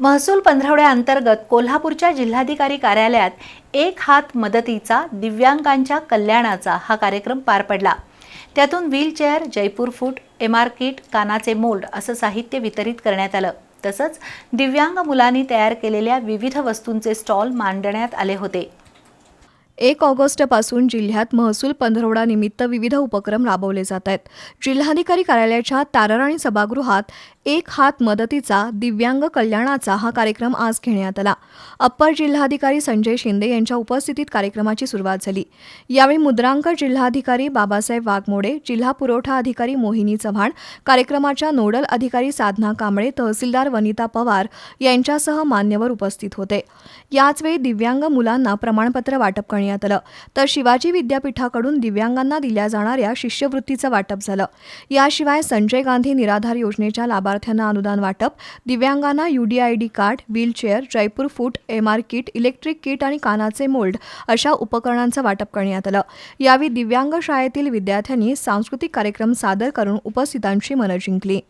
महसूल पंधरवड्याअंतर्गत कोल्हापूरच्या जिल्हाधिकारी कार्यालयात एक हात मदतीचा दिव्यांगांच्या कल्याणाचा हा कार्यक्रम पार पडला. त्यातून wheelchair Jaipur foot M R kit कानाचे mould असं साहित्य वितरित करण्यात आलं. तसंच दिव्यांग मुलांनी तयार केलेल्या विविध वस्तूंचे स्टॉल मांडण्यात आले होते. एक ऑगस्टपासून जिल्ह्यात महसूल पंधरवडा निमित्त विविध उपक्रम राबवले जात आहेत. जिल्हाधिकारी कार्यालयाच्या तारराणी सभागृहात एक हात मदतीचा दिव्यांग कल्याणाचा हा कार्यक्रम आज घेण्यात आला. अप्पर जिल्हाधिकारी संजय शिंदे यांच्या उपस्थितीत कार्यक्रमाची सुरुवात झाली. यावेळी मुद्रांक जिल्हाधिकारी बाबासाहेब वाघमोडे जिल्हा पुरवठा अधिकारी मोहिनी चव्हाण कार्यक्रमाच्या नोडल अधिकारी साधना कांबळे तहसीलदार वनिता पवार यांच्यासह मान्यवर उपस्थित होते. याचवेळी दिव्यांग मुलांना प्रमाणपत्र वाटप करण्यात आलं. तर शिवाजी विद्यापीठाकडून दिव्यांगांना दिल्या जाणाऱ्या शिष्यवृत्तीचं वाटप झालं. याशिवाय संजय गांधी निराधार योजनेच्या लाभार्थ्यांना अनुदान वाटप दिव्यांगांना UDID card wheelchair Jaipur foot MR kit electric kit आणि कानाचे मोल्ड अशा उपकरणांचं वाटप करण्यात आलं. यावेळी दिव्यांग शाळेतील विद्यार्थ्यांनी सांस्कृतिक कार्यक्रम सादर करून उपस्थितांची मनं जिंकली.